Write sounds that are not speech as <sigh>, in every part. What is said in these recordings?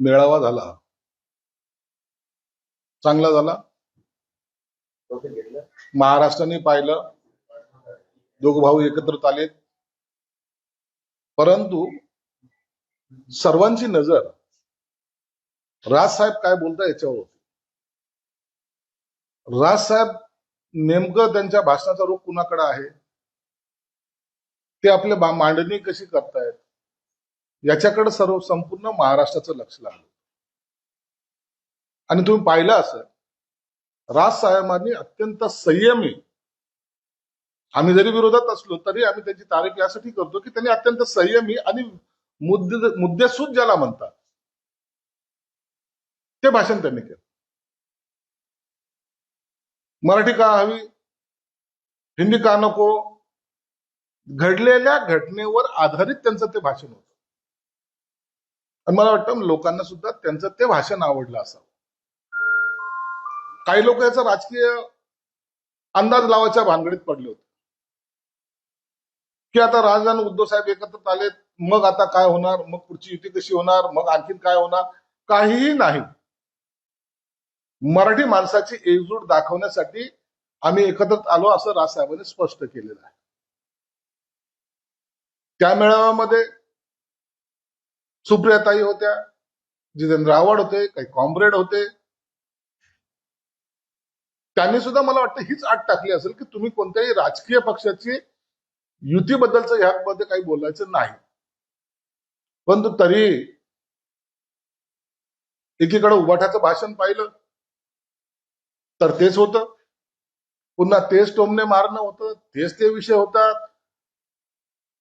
मेळावा झाला. चांगला झाला. महाराष्ट्राने पाहिलं. दोघ भाऊ एकत्र आलेत. परंतु सर्वांची नजर राजसाहेब काय बोलता याच्यावर होती. राजसाहेब नेमकं त्यांच्या भाषणाचा रूप कुणाकडे आहे? ते आपले मांडणी कशी करतायत? याच्याकडे सर्व संपूर्ण महाराष्ट्राचं लक्ष लागलं. आणि तुम्ही पाहिलं असं राजसाहेबांनी अत्यंत संयमी आम्ही जरी विरोधात असलो तरी आम्ही त्याची तारीफ यासाठी करतो की त्यांनी अत्यंत संयमी आणि मुद्दे मुद्देसूद ज्याला म्हणतात ते भाषण त्यांनी केलं. मराठी का हवी? हिंदी का नको? घडलेल्या घटनेवर आधारित त्यांचं ते भाषण होतं. आणि मला वाटतं लोकांना सुद्धा त्यांचं ते भाषण आवडलं असावं. काही लोक याचा राजकीय अंदाज लावाच्या भानगडीत पडले होते. की आता राज आणि उद्धव साहेब एकत्र आले मग आता काय होणार? मग पुढची युती कशी होणार? मग आणखीन काय होणार? काहीही नाही. मराठी माणसाची एकजूट दाखवण्यासाठी आम्ही एकत्रित आलो असं राजसाहेबांनी स्पष्ट केलेलं आहे. त्या मेळाव्यामध्ये सुप्रियाताई होत्या जितेंद्र आव्हाड होते काही कॉम्रेड होते. त्यांनी सुद्धा मला वाटतं हीच आट टाकली असेल की तुम्ही कोणत्याही राजकीय पक्षाची युतीबद्दलचं ह्यामध्ये काही बोलायचं नाही. परंतु तरी एकीकडे उभाठ्याचं भाषण पाहिलं तर तेच होतं. पुन्हा तेच टोमने मारणं होतं तेच ते विषय होतात.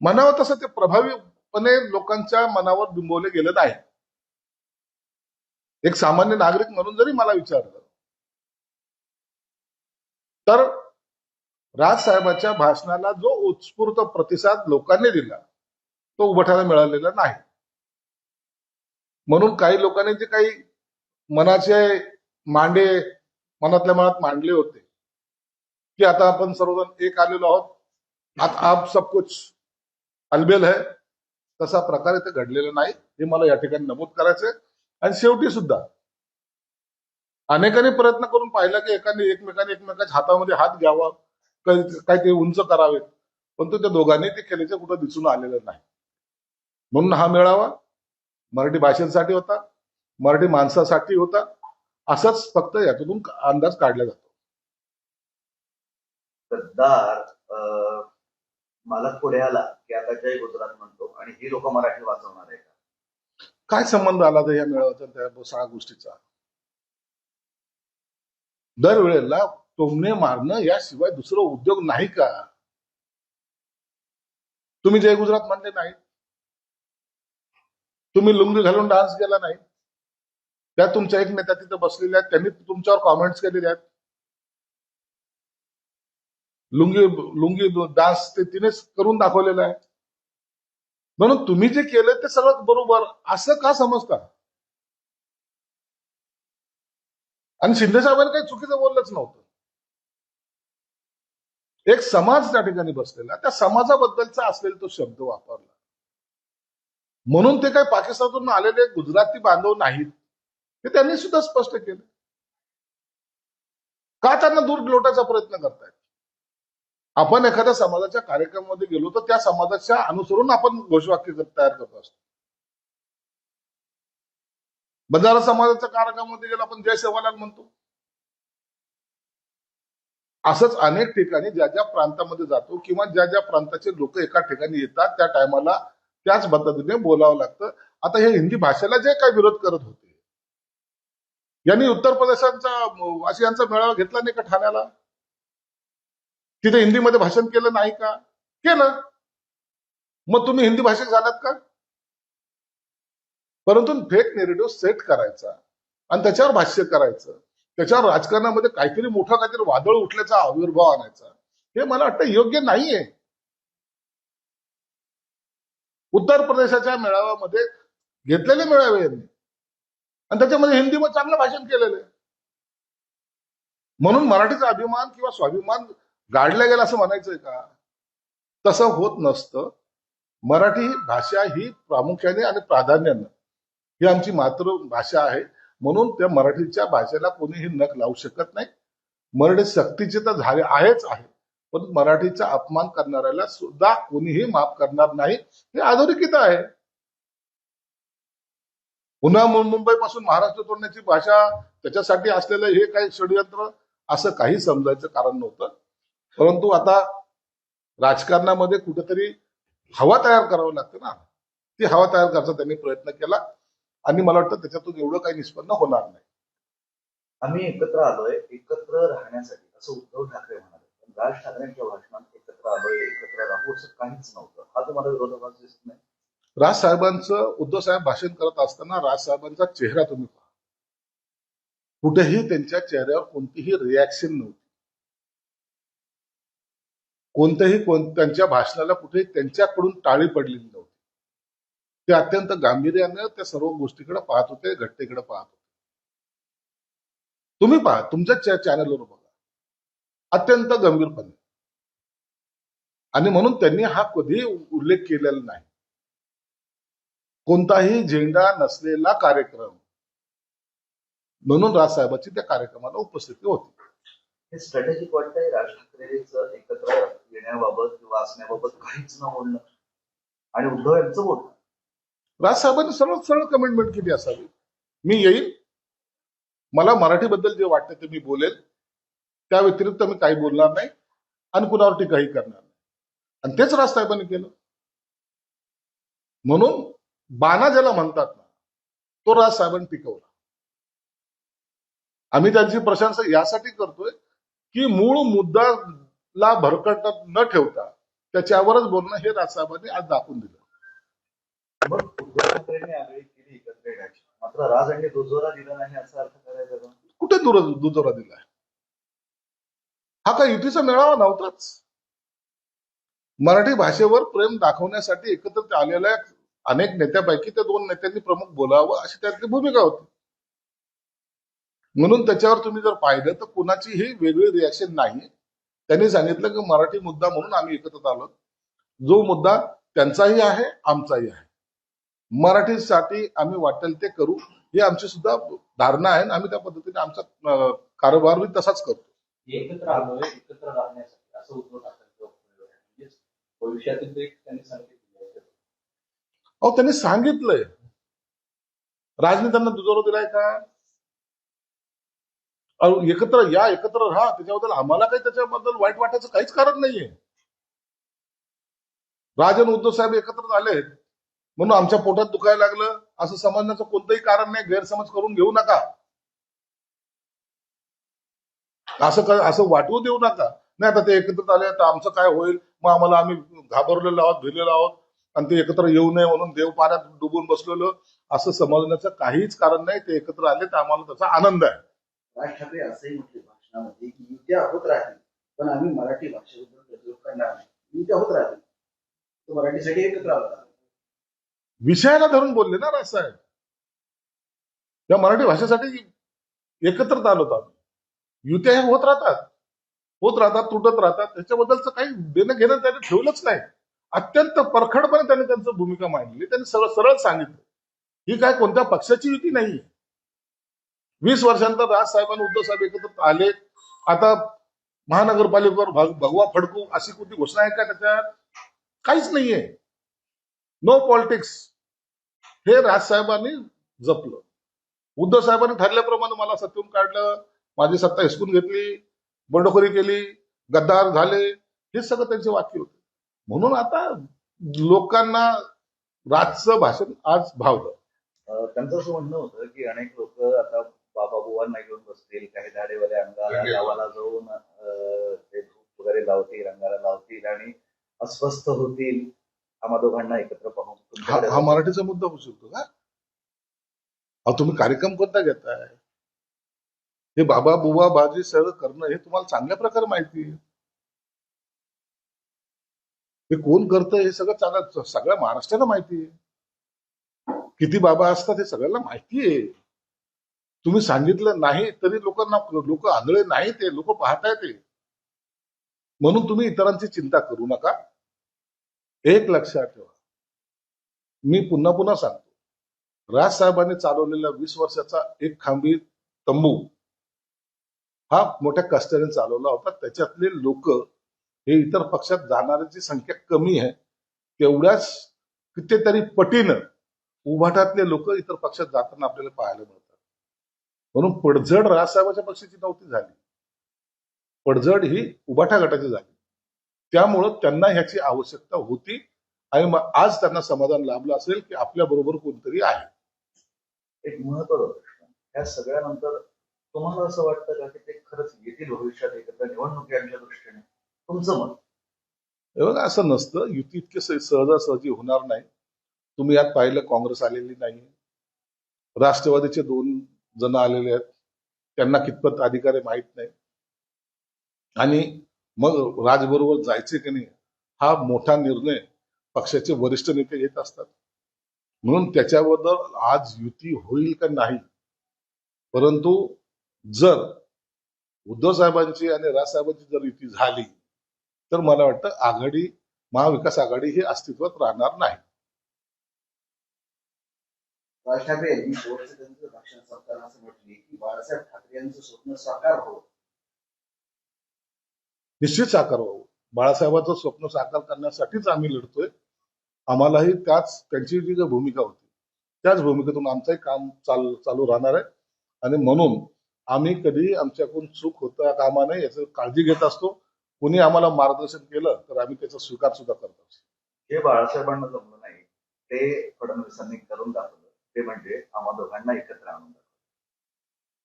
म्हणावं तसं ते प्रभावी प्रभावीपणे लोकांच्या मनावर बिंबवले गेलं नाही एक सामान्य नागरिक म्हणून जरी मला विचारलं तर राजसाहेबाच्या भाषणाला जो उत्स्फूर्त प्रतिसाद लोकांनी दिला तो उभठायला मिळालेला नाही. म्हणून काही लोकांनी जे काही मनाचे मांडे मनातल्या मनात मांडले होते की आता आपण सर्वजण एक आलेलो आहोत आता आप सब कुछ अलबेल है. तसा प्रकार इथे घडलेला नाही. हे मला या ठिकाणी नमूद करायचंय. आणि शेवटी सुद्धा अनेकांनी प्रयत्न करून पाहिला की एकाने एकमेकाने एकमेकाच्या हातामध्ये हात घ्यावा काहीतरी उंच करावेत. परंतु त्या दोघांनी ते केल्याचं कुठं दिसून आलेलं नाही. म्हणून हा मेळावा मराठी भाषेसाठी होता मराठी माणसासाठी होता. असंच फक्त यातून अंदाज काढला जातो. अं, मला पुढे आला की आता जय गुजरात म्हणतो आणि ही लोक मराठी वाचवणार आहे का काय संबंध आला तर या मेळाव्याचा त्या सहा गोष्टीचा? दरवेळेला टोमणे मारणं याशिवाय दुसरं उद्योग नाही का? तुम्ही जय गुजरात म्हणले नाही तुम्ही लुंगी घालून डान्स केला नाही. त्या तुमच्या एक नेत्या तिथे बसलेल्या आहेत त्यांनी तुमच्यावर कॉमेंट्स केलेल्या आहेत. लुंगी लुंगी डान्स ते तिनेच करून दाखवलेला आहे. म्हणून तुम्ही जे केलं ते सगळं बरोबर. असं का समजता? आणि शिंदे साहेबांनी काही चुकीचं बोललंच नव्हतं. एक समाज त्या ठिकाणी बसलेला. त्या समाजाबद्दलचा असलेला तो शब्द वापरला. म्हणून ते काही पाकिस्तानातून आलेले गुजराती बांधव नाहीत हे त्यांनी सुद्धा स्पष्ट केलं. का त्यांना दूर लोटायचा प्रयत्न करतायत? आपण एखाद्या समाजाच्या कार्यक्रमामध्ये गेलो तर त्या समाजाच्या अनुसरून आपण घोषवाक्य तयार करत असतो. बंजारा समाजाच्या कार्यक्रमामध्ये गेलो आपण जय सेवालाल म्हणतो. असंच अनेक ठिकाणी ज्या ज्या प्रांतामध्ये जातो किंवा ज्या ज्या प्रांताचे लोक एका ठिकाणी येतात त्या टायमाला त्याच पद्धतीने बोलावं लागतं. आता हे हिंदी भाषेला जे काही विरोध करत होते यांनी उत्तर प्रदेशांचा अशी यांचा मेळावा घेतला नाही का ठाण्याला? तिथे हिंदीमध्ये भाषण केलं नाही का? केलं. मग तुम्ही हिंदी भाषिक झालात का? परंतु फेक नेरेटिव्ह सेट करायचा आणि त्याच्यावर भाष्य करायचं. त्याच्यावर राजकारणामध्ये काहीतरी मोठा काहीतरी वादळ उठल्याचा आविर्भाव आणायचा. हे मला वाटतं योग्य नाहीये. उत्तर प्रदेशाच्या मेळाव्यामध्ये घेतलेले मेळावे यांनी. आणि त्याच्यामध्ये हिंदीमध्ये चांगलं भाषण केलेलं आहे. म्हणून मराठीचा अभिमान किंवा स्वाभिमान गाडला गेला असं म्हणायचंय का? तसं होत नसतं. मराठी भाषा ही प्रामुख्याने आणि प्राधान्यानं ही आमची मातृभाषा आहे. म्हणून त्या मराठीच्या भाषेला कोणीही नख लावू शकत नाही. मराठी सक्तीचे तर झाले आहेच आहे. पण मराठीचा अपमान करणाऱ्याला सुद्धा कोणीही माफ करणार नाही. हे अधोरेखित आहे. पुन्हा मुंबई पासून महाराष्ट्र तोडण्याची भाषा त्याच्यासाठी असलेलं हे काही षडयंत्र असं काही समजायचं कारण नव्हतं. परंतु आता राजकारणामध्ये कुठेतरी हवा तयार करावं लागतं ना. ती हवा तयार करायचा त्यांनी प्रयत्न केला आणि मला वाटतं त्याच्यातून एवढं काही निष्पन्न होणार नाही. आम्ही एकत्र आलोय एकत्र राहण्यासाठी असं उद्धव ठाकरे म्हणाले. पण राज ठाकरेंच्या भाषणात एकत्र आलोय एकत्र राहू असं काहीच नव्हतं. हा तुम्हाला विरोधाभास दिसत नाही? राज साहेबांचं उद्धव साहेब भाषण करत असताना राज साहेबांचा चेहरा तुम्ही पहा. कुठेही त्यांच्या चेहऱ्यावर कोणतीही रिॲक्शन नव्हती. कोणत्याही कोण त्यांच्या भाषणाला कुठेही त्यांच्याकडून टाळी पडलेली नव्हती. ते अत्यंत गांभीर्याने त्या सर्व गोष्टीकडे पाहत होते घटनेकडे पाहत होते. तुम्ही पहा तुमच्या चॅनलवर बघा. अत्यंत गंभीरपणे. आणि म्हणून त्यांनी हा कधी उल्लेख केलेला नाही. कोणताही झेंडा नसलेला कार्यक्रम. म्हणून राजसाहेबांची त्या कार्यक्रमाला उपस्थिती होती. हे स्ट्रॅटेजिक वाटतंय राज ठाकरेचं एकत्र येण्याबाबत किंवा असण्याबाबत काहीच न बोलणं. आणि उद्धव यांचं बोलणं. राजसाहेबांनी सरळ सरळ कमेंटमेंट केली असावी. मी येईल मला मराठीबद्दल जे वाटतं ते मी बोलेल. त्या व्यतिरिक्त मी काही बोलणार नाही. आणि कुणावर टीकाही करणार नाही. आणि तेच राजसाहेबांनी केलं. म्हणून बाणा ज्याला म्हणतात ना तो राजसाहेबांनी टिकवला आम्ही त्यांची प्रशंसा यासाठी करतोय की मूळ मुद्दा मुद्दाला भरकट न ठेवता त्याच्यावरच बोलणं हे राजसाहेबांनी आज दाखवून दिलं. मग मात्र राज यांनी दुजोरा दिला नाही असा अर्थ करायचा का? कुठे दुर दुजोरा दिलाय? हा काय युतीचा मेळावा नव्हताच. मराठी भाषेवर प्रेम दाखवण्यासाठी एकत्र आलेल्या अनेक नेत्यापैकी त्या दोन नेत्यांनी प्रमुख बोलावं अशी त्यातली भूमिका होती. म्हणून त्याच्यावर तुम्ही जर पाहिलं तर कुणाचीही वेगळी रिॲक्शन नाही. त्यांनी सांगितलं की मराठी मुद्दा म्हणून आम्ही एकत्र आलो. जो मुद्दा त्यांचाही आहे आमचाही आहे. मराठीसाठी आम्ही वाटेल ते करू ही आमची सुद्धा धारणा आहे आणि आम्ही त्या पद्धतीने आमचा अं, कारभारही तसाच करतो. एकत्र आलोय एकत्र राहण्यासाठी असं उद्धव ठाकरे भविष्यातील एक त्यांनी सांगितलं अहो त्यांनी सांगितलंय. राजनी त्यांना दुजोरा दिलाय का? एकत्र या एकत्र राहा. त्याच्याबद्दल आम्हाला काही त्याच्याबद्दल वाईट वाटायचं काहीच कारण नाहीये. राजन उद्धव साहेब एकत्र झाले. म्हणून आमच्या पोटात दुखायला लागलं. असं समजण्याचं कोणतंही कारण नाही. गैरसमज करून घेऊ नका. असं असं वाटवू देऊ नका. नाही आता ते एकत्र आले तर आमचं काय होईल? मग आम्हाला आम्ही घाबरलेलो आहोत भिलेलो आहोत. आणि ते एकत्र येऊ नये म्हणून देव पाण्यात डुबून बसलेलो. असं समजण्याचं काहीच कारण नाही. ते एकत्र आले तर आम्हाला त्याचा आनंद आहे. राज ठाकरे असंही म्हटले भाषणामध्ये म्हणजे की युत्या होत राहतील पण आम्ही मराठी भाषेबद्दल प्रतिरोध करणार नाही. युत्या होत राहतील. तो मराठीसाठी एकत्र आला. विषयाला धरून बोलले ना राजसाहेब या मराठी भाषेसाठी एकत्रच आलो होतो युत्या ह्या होत राहतात. होत राहतात तुटत राहतात. त्याच्याबद्दलचं काही देणं घेणं त्याने ठेवलंच नाही. अत्यंत परखडपणे त्यांनी त्यांचं भूमिका मांडली. त्यांनी सरळ सरळ सांगितलं. ही काय कोणत्या पक्षाची युती नाही? वीस वर्षांतर राजसाहेबांनी उद्धव साहेब एकत्र आले. आता महानगरपालिकेवर भगवा फडकू अशी कोणती घोषणा आहे का त्याच्यात काहीच नाहीये. नो पॉलिटिक्स हे राजसाहेबांनी जपलं. उद्धव साहेबांनी ठरल्याप्रमाणे मला सत्तेतून काढलं. माझी सत्ता हिसकून घेतली. बंडखोरी केली. गद्दार झाले. हे सगळं त्यांचे वाक्य होते. म्हणून आता लोकांना राजचं भाषण आज भावलं. त्यांचं असं म्हणणं होतं की अनेक लोक आता बाबा बुवांना घेऊन बसतील काही झाडेवाले अंगाला गावाला जाऊन ते धूप वगैरे लावतील अंगाला लावतील आणि अस्वस्थ होतील. आम्हा दोघांना एकत्र पाहून हा हा मराठीचा मुद्दा होऊ शकतो का? तुम्ही कार्यक्रम कोणता घेताय? हे बाबा बुवा बाजी सगळं करणं हे तुम्हाला चांगल्या प्रकारे माहिती आहे. हे कोण करतं हे सगळं चांगलं सगळ्या महाराष्ट्राला माहिती आहे. किती बाबा असतात हे सगळ्यांना माहिती आहे. तुम्ही सांगितलं नाही तरी लोकांना लोक आंधळे नाही ते लोक पाहताय ते. म्हणून तुम्ही इतरांची चिंता करू नका. एक लक्षात ठेवा. मी पुन्हा पुन्हा सांगतो. राजसाहेबांनी चालवलेला वीस वर्षाचा एक खांबी तंबू हा मोठ्या कष्टाने चालवला होता. त्याच्यातले लोक हे इतर पक्षात जाणाऱ्याची संख्या कमी आहे. तेवढ्याच कितीतरी पटीनं उभाटातले लोक इतर पक्षात जाताना आपल्याला पाहायला मिळतात. म्हणून पडझड राजसाहेबाच्या पक्षाची नव्हती झाली. पडझड ही उभाटा गटाची झाली. त्यामुळं त्यांना ह्याची आवश्यकता होती आणि मग आज त्यांना समाधान लाभलं असेल की आपल्या बरोबर कोणतरी आहे. एक महत्त्वाचा प्रश्न. या सगळ्यानंतर तुम्हाला असं वाटतं का की ते खरंच येतील भविष्यात एकत्र निवडणुकीच्या दृष्टीने? तुमचं मत? बघा असं नसतं. युती इतके सहजासहजी होणार नाही. तुम्ही यात पाहिलं काँग्रेस आलेली नाही राष्ट्रवादीचे दोन जण आलेले आहेत. त्यांना कितपत अधिकार आहे माहीत नाही. आणि मग राजबरोबर जायचे की नाही हा मोठा निर्णय पक्षाचे वरिष्ठ नेते घेत असतात. म्हणून त्याच्याबद्दल आज युती होईल का नाही? परंतु जर उद्धव साहेबांची आणि राजसाहेबांची जर युती झाली तर मला वाटतं आघाडी महाविकास आघाडी ही अस्तित्वात राहणार नाही. राज ठाकरे यांनी शेवटचं त्यांचं भाषण असं म्हटले की बाळासाहेब ठाकरे यांचं स्वप्न साकार हो निश्चित साकार व्हावं बाळासाहेबांचं स्वप्न साकार करण्यासाठीच आम्ही लढतोय. आम्हालाही त्याच त्यांची जी भूमिका होती त्याच भूमिकेतून आमचंही काम चाल चालू राहणार आहे. आणि म्हणून आम्ही कधी आमच्याकडून चूक होता कामा नये याची काळजी घेत असतो. कुणी आम्हाला मार्गदर्शन केलं तर आम्ही त्याचा स्वीकार सुद्धा करत असतो. जे बाळासाहेबांना जमलं नाही ते फडणवीसांनी करून दाखवलं. ते म्हणजे आम्हा दोघांना एकत्र आणून दाखवलं.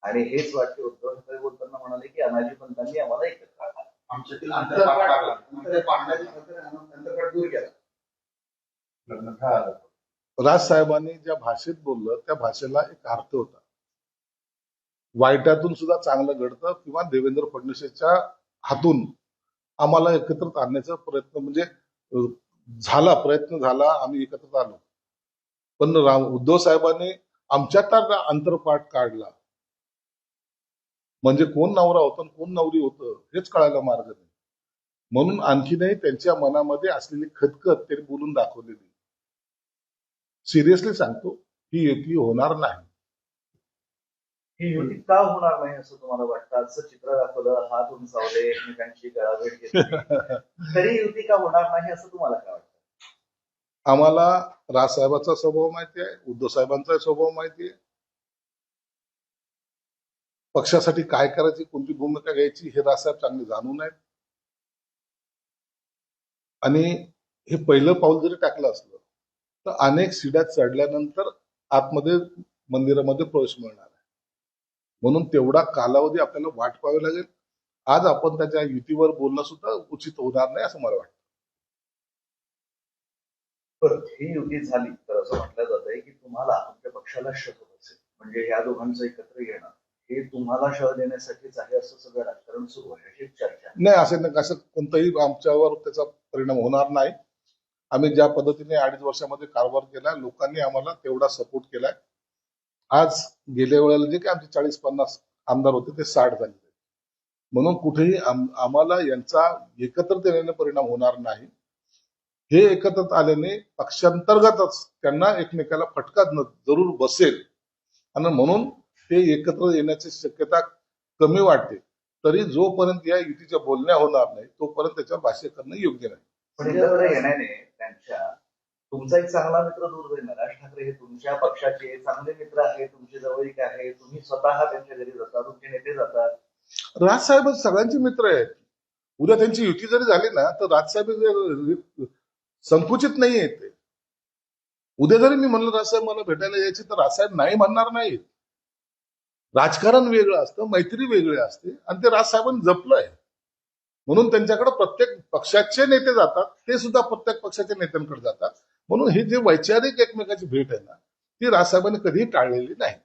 आणि हेच वाक्य उद्धव ठाकरे बोलताना म्हणाले की अनाजी पंतांनी आम्हाला एकत्र आणलं. आमच्यातील अंतर दूर केला. राजसाहेबांनी ज्या भाषेत बोललं त्या भाषेला एक अर्थ होता. वाईटातून सुद्धा चांगलं घडतं किंवा देवेंद्र फडणवीसच्या हातून आम्हाला एकत्रित आणण्याचा प्रयत्न म्हणजे झाला प्रयत्न झाला आम्ही एकत्रित आलो. पण रा- उद्धव साहेबांनी आमच्यात अंतरपाठ काढला. म्हणजे कोण नवरा होता कोण नवरी होतं हेच कळायला मार्ग नाही. म्हणून आणखीनही त्यांच्या मनामध्ये असलेली खतखत त्यांनी बोलून दाखवलेली. सिरियसली सांगतो ही युती होणार नाही. ही युती का होणार नाही असं तुम्हाला वाटतं? आजचं चित्र दाखवलं हात उंचावले एकमेकांची गळाभेट घेतली. <laughs> तरी युती का होणार नाही असं तुम्हाला काय वाटतं? आम्हाला राजसाहेबांचा स्वभाव माहिती आहे उद्धव साहेबांचा स्वभाव माहिती आहे. पक्षासाठी काय करायची कोणती भूमिका घ्यायची हे राजसाहेब चांगले जाणून आहेत आणि हे पहिलं पाऊल जरी टाकलं असलं तर अनेक शिड्या चढल्यानंतर आतमध्ये मंदिरामध्ये प्रवेश मिळणार आहे. म्हणून तेवढा कालावधी आपल्याला वाट पाहावी लागेल. आज आपण त्याच्या युतीवर बोलणं सुद्धा उचित होणार नाही असं मला वाटतं. परत ही युती झाली तर असं म्हटलं जात आहे की तुम्हाला तुमच्या पक्षाला शह असेल म्हणजे ह्या दोघांचं एकत्र येणं हे तुम्हाला शह देण्यासाठीच आहे असं सगळं राजकारण सुरू आहे अशी चर्चा नाही असं नाही असं कोणताही आमच्यावर त्याचा परिणाम होणार नाही. आम्ही ज्या पद्धतीने अडीच वर्षामध्ये कारभार केला लोकांनी आम्हाला तेवढा सपोर्ट केलाय. आज गेल्या वेळेला जे काही आमचे चाळीस पन्नास आमदार होते ते साठ झाले. म्हणून कुठेही आम- आम्हाला यांचा एकत्रित परिणाम होणार नाही. हे एकत्रित आल्याने पक्षांतर्गतच त्यांना एकमेकाला फटका जरूर बसेल. आणि म्हणून ते एकत्र येण्याची शक्यता कमी वाटते. तरी जोपर्यंत या युतीच्या बोलण्या होणार नाही तोपर्यंत त्याच्यावर भाष्य करणं योग्य नाही. त्यांच्या तुमचा एक चांगला मित्र दूर जाईल. राज ठाकरे हे तुमच्या पक्षाचे चांगले मित्र आहे तुमचे जवळीक आहे तुम्ही स्वतः त्यांच्या घरी जाता तुमचे नेते जातात. राजसाहेब सगळ्यांचे मित्र आहेत. उद्या त्यांची युती जरी झाली ना तर राजसाहेब जे संकुचित नाही आहेत ते. उद्या जरी मी म्हणलं राजसाहेब मला भेटायला यायचे तर राजसाहेब नाही म्हणणार नाहीत. राजकारण वेगळं असतं मैत्री वेगळी असते आणि ते राजसाहेबांनी जपलंय. म्हणून त्यांच्याकडे प्रत्येक पक्षाचे नेते जातात ते सुद्धा प्रत्येक पक्षाच्या नेत्यांकडे जातात. म्हणून ही जी वैचारिक एकमेकाची भेट आहे ना ती राजसाहेबांनी कधीही टाळलेली नाही.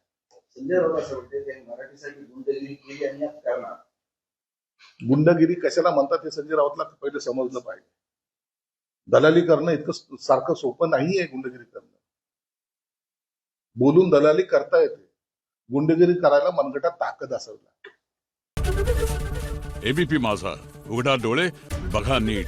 गुंडगिरी कशाला म्हणतात हे संजय राऊतला पहिले समजलं पाहिजे. दलाली करणं इतकं सारखं सोपं नाही आहे गुंडगिरी करणं. बोलून दलाली करता येते. गुंडगिरी करायला मनगटात ताकद असावी एबीपी माझा. उघडा डोळे बघा नीट.